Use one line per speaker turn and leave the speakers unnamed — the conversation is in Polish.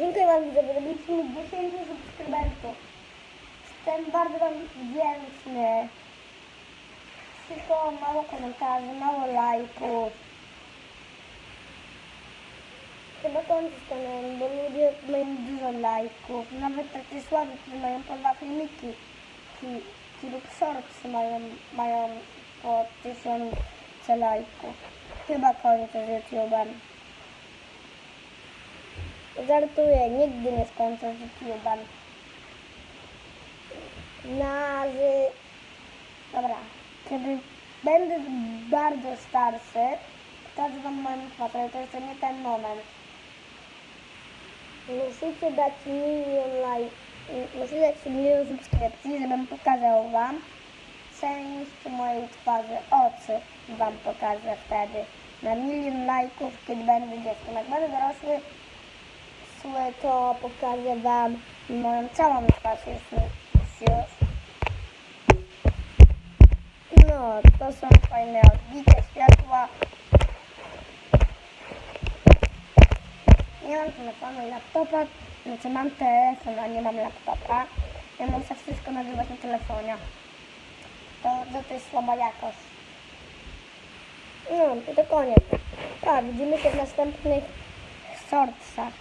Dziękuję Wam widzowie, zrobiliśmy 10 subskrybentów. Jestem bardzo Wam wdzięczny. Tylko mało komentarzy, mało lajków. Chyba kończyć ten, bo ludzie mają dużo lajków. Nawet takie słabe, którzy mają po dwa filmiki. Ki, kilku shortsy mają, mają po tysiące lajków. Chyba kończę z YouTube'em. Żartuję, nigdy nie skończę z YouTube'em. Na z... Dobra, kiedy będę bardzo starszy, pokażę wam moją twarz, ale to jeszcze nie ten moment. Musicie dać milion lajk, musicie dać milion subskrypcji, żebym pokazał wam część mojej twarzy, oczy wam pokażę wtedy. Na milion lajków, kiedy będę dzieckiem. Jak będę dorosły, złe, to pokażę wam moją całą twarz już. No, to są fajne odbite światła. Nie mam telefonu i laptopa, znaczy mam telefon, a nie mam laptopa. Ja muszę wszystko nagrywać na telefonie. To, to, jest słaba jakość. No, i to koniec. Tak, widzimy się w następnych shortsach.